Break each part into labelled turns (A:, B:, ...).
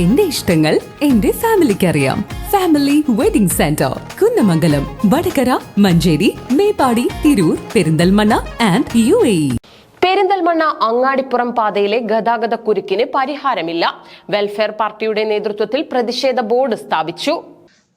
A: എന്റെ ഇഷ്ടങ്ങൾ എന്റെ ഫാമിലിക്ക് അറിയാം family wedding centre Kunnamangalam Vadakara Manjeri Meppadi Tirur Perinthalmanna and U A
B: Perinthalmanna Angadippuram പാതയിലെ ഗതാഗത കുരുക്കിന് പരിഹാരമില്ല. വെൽഫെയർ പാർട്ടിയുടെ നേതൃത്വത്തിൽ പ്രതിഷേധ ബോർഡ് സ്ഥാപിച്ചു.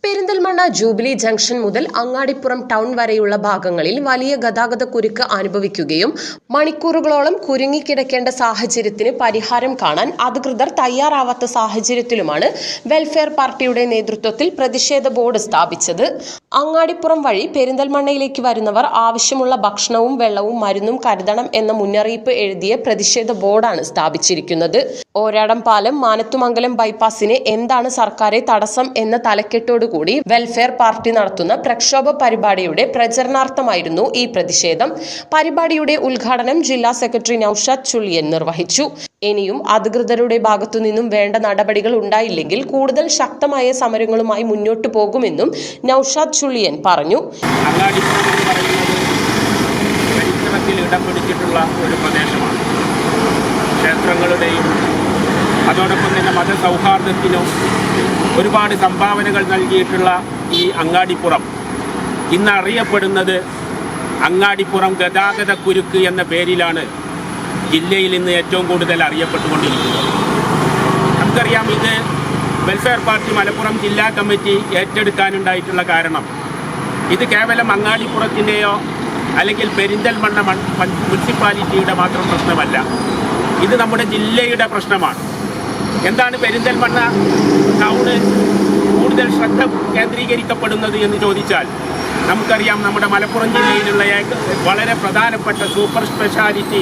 B: പെരിന്തൽമണ്ണ ജൂബിലി ജംഗ്ഷൻ മുതൽ അങ്ങാടിപ്പുറം ടൗൺ വരെയുള്ള ഭാഗങ്ങളിൽ വലിയ ഗതാഗത കുരുക്ക് അനുഭവിക്കുകയും മണിക്കൂറുകളോളം കുരുങ്ങിക്കിടക്കേണ്ട സാഹചര്യത്തിന് പരിഹാരം കാണാൻ അധികൃതർ തയ്യാറാവാത്ത സാഹചര്യത്തിലുമാണ് വെൽഫെയർ പാർട്ടിയുടെ നേതൃത്വത്തിൽ പ്രതിഷേധ ബോർഡ് സ്ഥാപിച്ചത്. അങ്ങാടിപ്പുറം വഴി പെരിന്തൽമണ്ണയിലേക്ക് വരുന്നവർ ആവശ്യമുള്ള ഭക്ഷണവും വെള്ളവും മരുന്നും കരുതണം എന്ന മുന്നറിയിപ്പ് എഴുതിയ പ്രതിഷേധ ബോർഡാണ് സ്ഥാപിച്ചിരിക്കുന്നത്. ഓരാടം പാലം മാനത്തുമംഗലം ബൈപ്പാസിന് എന്താണ് സർക്കാരെ തടസ്സം എന്ന തലക്കെട്ടോടുകൂടി വെൽഫെയർ പാർട്ടി നടത്തുന്ന പ്രക്ഷോഭ പരിപാടിയുടെ പ്രചരണാർത്ഥമായിരുന്നു ഈ പ്രതിഷേധം. പരിപാടിയുടെ ഉദ്ഘാടനം ജില്ലാ സെക്രട്ടറി നൌഷാദ് ചുള്ളിയൻ നിർവഹിച്ചു. ഇനിയും അധികൃതരുടെ ഭാഗത്തുനിന്നും വേണ്ട നടപടികൾ ഉണ്ടായില്ലെങ്കിൽ കൂടുതൽ ശക്തമായ സമരങ്ങളുമായി മുന്നോട്ടു പോകുമെന്നും നൌഷാദ് ചുള്ളിയൻ പറഞ്ഞു.
C: ചരിത്രത്തിൽ ഒരു പ്രദേശമാണ്. ക്ഷേത്രങ്ങളുടെയും അതോടൊപ്പം തന്നെ മതസൗഹാർദ്ദത്തിനും ഒരുപാട് സംഭാവനകൾ നൽകിയിട്ടുള്ള ഈ അങ്ങാടിപ്പുറം. ഇന്ന് അറിയപ്പെടുന്നത് അങ്ങാടിപ്പുറം ഗതാഗത കുരുക്ക് എന്ന പേരിലാണ്. ജില്ലയിൽ ഇന്ന് ഏറ്റവും കൂടുതൽ അറിയപ്പെട്ടുകൊണ്ടിരിക്കുന്നത്. നമുക്കറിയാം ഇത് വെൽഫെയർ പാർട്ടി മലപ്പുറം ജില്ലാ കമ്മിറ്റി ഏറ്റെടുക്കാനുണ്ടായിട്ടുള്ള കാരണം ഇത് കേവലം അങ്ങാടിപ്പുറത്തിന്റെയോ അല്ലെങ്കിൽ പെരിന്തൽമണ്ണ മുനിസിപ്പാലിറ്റിയുടെ മാത്രം പ്രശ്നമല്ല. ഇത് നമ്മുടെ ജില്ലയുടെ പ്രശ്നമാണ്. എന്താണ് പെരിന്തൽമണ്ണ ടൗണ് കൂടുതൽ ശ്രദ്ധ കേന്ദ്രീകരിക്കപ്പെടുന്നത് എന്ന് ചോദിച്ചാൽ നമുക്കറിയാം നമ്മുടെ മലപ്പുറം ജില്ലയിലുള്ള വളരെ പ്രധാനപ്പെട്ട സൂപ്പർ സ്പെഷ്യാലിറ്റി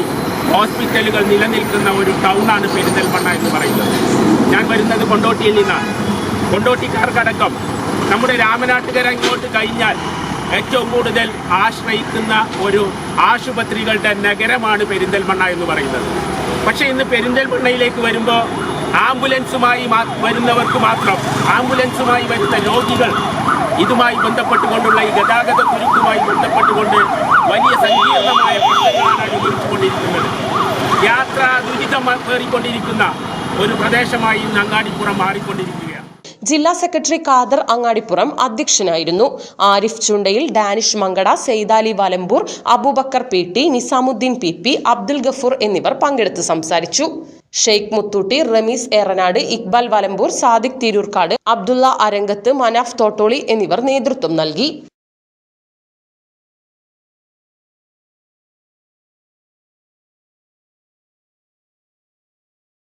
C: ഹോസ്പിറ്റലുകൾ നിലനിൽക്കുന്ന ഒരു ടൗണാണ് പെരിന്തൽമണ്ണ എന്ന് പറയുന്നത്. ഞാൻ വരുന്നത് കൊണ്ടോട്ടിയിൽ നിന്നാണ്. കൊണ്ടോട്ടിക്കാർക്കടക്കം നമ്മുടെ രാമനാട്ടുകര ഇങ്ങോട്ട് കഴിഞ്ഞാൽ ഏറ്റവും കൂടുതൽ ആശ്രയിക്കുന്ന ഒരു ആശുപത്രികളുടെ നഗരമാണ് പെരിന്തൽമണ്ണ എന്ന് പറയുന്നത്. പക്ഷേ ഇന്ന് പെരിന്തൽമണ്ണയിലേക്ക് വരുമ്പോൾ ആംബുലൻസുമായി വരുന്നവർക്ക് മാത്രം ആംബുലൻസുമായി വരുന്ന രോഗികൾ ഇതുമായി ബന്ധപ്പെട്ടുകൊണ്ടുള്ള ഈ ഗതാഗത കുരുക്കുമായി ബന്ധപ്പെട്ടുകൊണ്ട് വലിയ സങ്കീർണമായ പ്രശ്നങ്ങളാണ് ദുരിതം കയറിക്കൊണ്ടിരിക്കുന്ന ഒരു പ്രദേശമായി ഇന്ന് അങ്ങാടിപ്പുറം മാറിക്കൊണ്ടിരിക്കുകയാണ്.
B: ജില്ലാ സെക്രട്ടറി ഖാദർ അങ്ങാടിപ്പുറം അധ്യക്ഷനായിരുന്നു. Arif Chundayil Danish Mankada Saithali Valamboor Aboobacker P T Nizamuddin P P Abdul Gafoor എന്നിവർ പങ്കെടുത്ത് സംസാരിച്ചു. ഷെയ്ഖ് മുത്തൂട്ടി റമീസ് ഏറനാട് ഇക്ബാൽ വലമ്പൂർ സാദിഖ് തിരൂർക്കാട് അബ്ദുള്ള അരങ്കത്ത് മനാഫ് തോട്ടോളി എന്നിവർ നേതൃത്വം നൽകി.